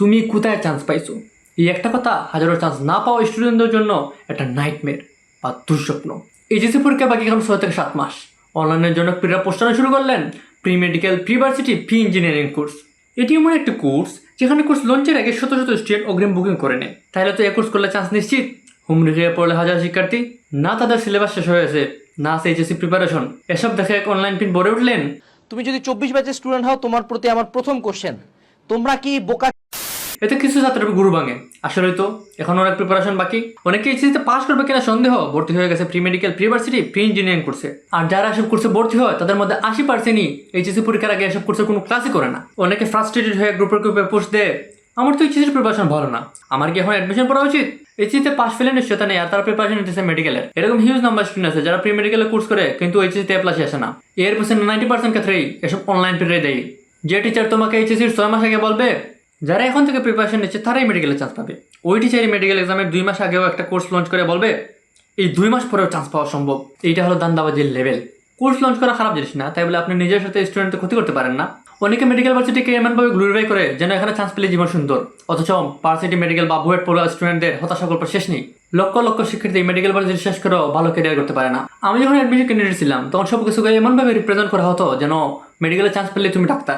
তুমি কোথায় চান্স পাইছো? এই একটা কথা হাজারো চান্স না পাওয়া স্টুডেন্টদের জন্য একটা নাইটমের বা দুঃস্বপ্ন। এইচএসসি পরীক্ষা বাকি এখন ছয় থেকে সাত মাস। অনলাইনের জন্য প্রিরা পোস্টানো শুরু করলেন pre medical pre varsity pre engineering course এটি এমন একটি কোর্স যেখানে কোর্স লঞ্চের আগে শত শত স্টুডেন্ট অগ্রিম বুকিং করে নেয়। তাহলে তো এ কোর্স করলে চান্স নিশ্চিত। হুমড়ি খেয়ে পড়লে হাজার শিক্ষার্থী, না তাদের সিলেবাস শেষ হয়েছে না আছে এইচএসসি প্রিপারেশন এসব দেখে এক অনলাইন পিন ভরে উঠলেন, তুমি যদি চব্বিশ ব্যাচের স্টুডেন্ট হও, তোমার প্রতি আমার প্রথম কোশ্চেন তোমরা কি বোকা এতে কিছু ছাত্রের গুরু ভাঙে। আসলে তো, এখন অনেক প্রিপারেশন বাকি। অনেকে এইচএসিতে পাস করবে কিনা সন্দেহ, ভর্তি হয়ে গেছে pre medical pre varsity pre engineering কোর্সে আর যারা এসব কোর্সে ভর্তি হয়, তাদের মধ্যে আশি পার্সেন্টই এইচএসসি পরীক্ষার আগে এসব কোর্সে কোনো ক্লাসই করে না। অনেকে ফ্রাস্ট্রেটেড হয়ে গ্রুপের গ্রুপে পোস্ট দেয়, আমার তো এইচএসির প্রিপারেশন ভালো না। আমার কি এখন অ্যাডমিশন পড়া উচিত? এইচএসিতে পাস ফেলে নিশ্চয়তা নেই, আর তারা প্রিপারেশন নিতেছে মেডিকেলের এরকম হিউজ নাম্বার স্টুডেন্ট আছে, যারা প্রি মেডিকেলের কোর্স করে, কিন্তু এইচএসিতে প্লাসে আসে না। এর পার্সেন্ট নাইনটি পার্সেন্ট ক্ষেত্রেই এসব অনলাইন পিরিয়ড দেয়। যে টিচার তোমাকে এইচএসির ছয় মাস আগে বলবে যারা এখন থেকে প্রিপারেশন নিচ্ছে, তারাই মেডিকেলে চান্স পাবে। ওই টিচারই মেডিকেল এক্সামের দুই মাস আগেও একটা কোর্স লঞ্চ করে বলবে, এই দুই মাস পরেও চান্স পাওয়া সম্ভব। এইটা হলো দান্দাবাজির লেভেল কোর্স লঞ্চ করা খারাপ জিনিস না, তাই বলে আপনি নিজের সাথে স্টুডেন্টকে ক্ষতি করতে পারেন না। অনেকে মেডিকেল ভার্সিটিকে এমনভাবে গ্লোরিফাই করে যেন এখানে চান্স পেলে জীবন সুন্দর। অথচ ভার্সিটি মেডিকেল বা বুয়েট পড়ুয়া স্টুডেন্টদের হতাশা গল্প শেষ নেই। লক্ষ লক্ষ শিক্ষার্থী মেডিকেল ভার্সিটি শেষ করেও ভালো ক্যারিয়ার করতে পারে না। আমি যখন অ্যাডমিশন ক্যান্ডিডেট ছিলাম, তখন সব কিছুকে এমনভাবে রিপ্রেজেন্ট করা হতো যেন মেডিকেলে চান্স পেলে তুমি ডাক্তার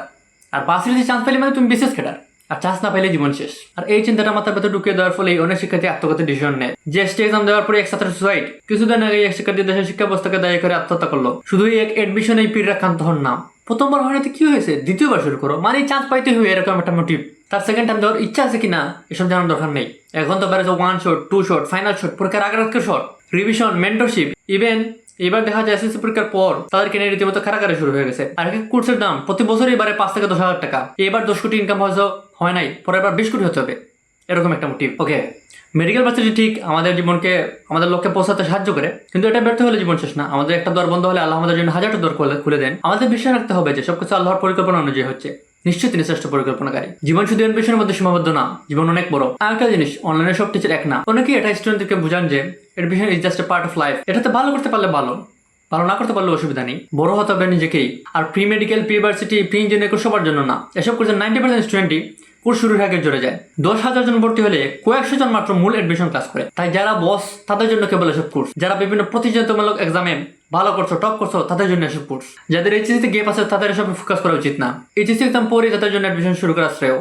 আর ভার্সিটিতে চান্স পেলে মানে তুমি বিশেষ ক্যাডার আর চান্স না পেলে জীবন শেষ। আর এই চিন্তাটা মাথার ভেতর ঢুকিয়ে দেওয়ার ফলে অনেক শিক্ষার্থী আত্মঘাতী ডিসিশন নেয়। যে স্টে এক্সাম দেওয়ার পরে এক ছাত্রের সুসাইড কিছুদিন আগে এক শিক্ষার্থী দেশের শিক্ষা ব্যবস্থাকে দায়ী করে আত্মহত্যা করল। শুধু এক এডমিশন এই পীর রাখান্ত হন না প্রথমবার হয়তো কি হয়েছে? দ্বিতীয়বার শুরু করো। মানে চান্স পাইতে হবে এরকম একটা মোটিভ তার সেকেন্ড টাইম দেওয়ার ইচ্ছা আছে কিনা? এসব জানার দরকার নেই। এখন তো বেড়েছে one shot two shot final shot পরীক্ষার আগের শট রিভিশন মেন্টরশিপ ইভেন এবার দেখা যায় এসএসসি পরীক্ষার পর তাদেরকে নিয়ে রীতিমতো কারাগারে শুরু হয়ে গেছে। আর এক এক কোর্সের দাম প্রতি বছর এবারে পাঁচ থেকে দশ হাজার টাকা। এবার দশ কোটি ইনকাম হয়তো হয় নাই পরে এবার বিশ কোটি হতে হবে। এরকম একটা মোটিভ ওকে মেডিকেল ভার্সিটি ঠিক আমাদের জীবনকে, আমাদের লক্ষ্যে পৌঁছাতে সাহায্য করে, কিন্তু এটা ব্যর্থ হলে জীবন শেষ না। আমাদের একটা দর বন্ধ হলে আল্লাহ আমাদের জন্য হাজারটা দর খুলে দেন। আমাদের বিশ্বাস রাখতে হবে যে সবকিছু আল্লাহর পরিকল্পনা অনুযায়ী হচ্ছে। নিশ্চয়ই তিনি শ্রেষ্ঠ পরিকল্পনাকারী। জীবন শুধু এডমিশনের মধ্যে সীমাবদ্ধ না, জীবন অনেক বড়। আর একটা জিনিস অনলাইনে সব টিচার এক না। অনেকেই এটা স্টুডেন্টদেরকে বুঝান যে admission is just a part of life এটাতে ভালো করতে পারলে ভালো। ভালো না করতে পারলে অসুবিধা নেই। বড় হতে হবে নিজেকেই। আর pre medical pre varsity pre engineer সবার জন্য না। এসব করছে নাইনটি পার্সেন্ট স্টুডেন্টই কোর্স শুরুর আগে জড়ে যায়। দশ হাজার জন ভর্তি হলে কয়েকশো জন মাত্র মূল এডমিশন ক্লাস করে। তাই যারা বস তাদের জন্য কেবল এসব কোর্স যারা বিভিন্ন প্রতিযোগিতামূলক এক্সামে ভালো করছ টপ করছ, তাদের জন্য এসব কোর্স যাদের এইচএসিতে গেপ আছে, তাদের এসব ফোকাস করা উচিত না। এইচএসি এক্সাম পরে তাদের জন্য এডমিশন শুরু করা শ্রেয়।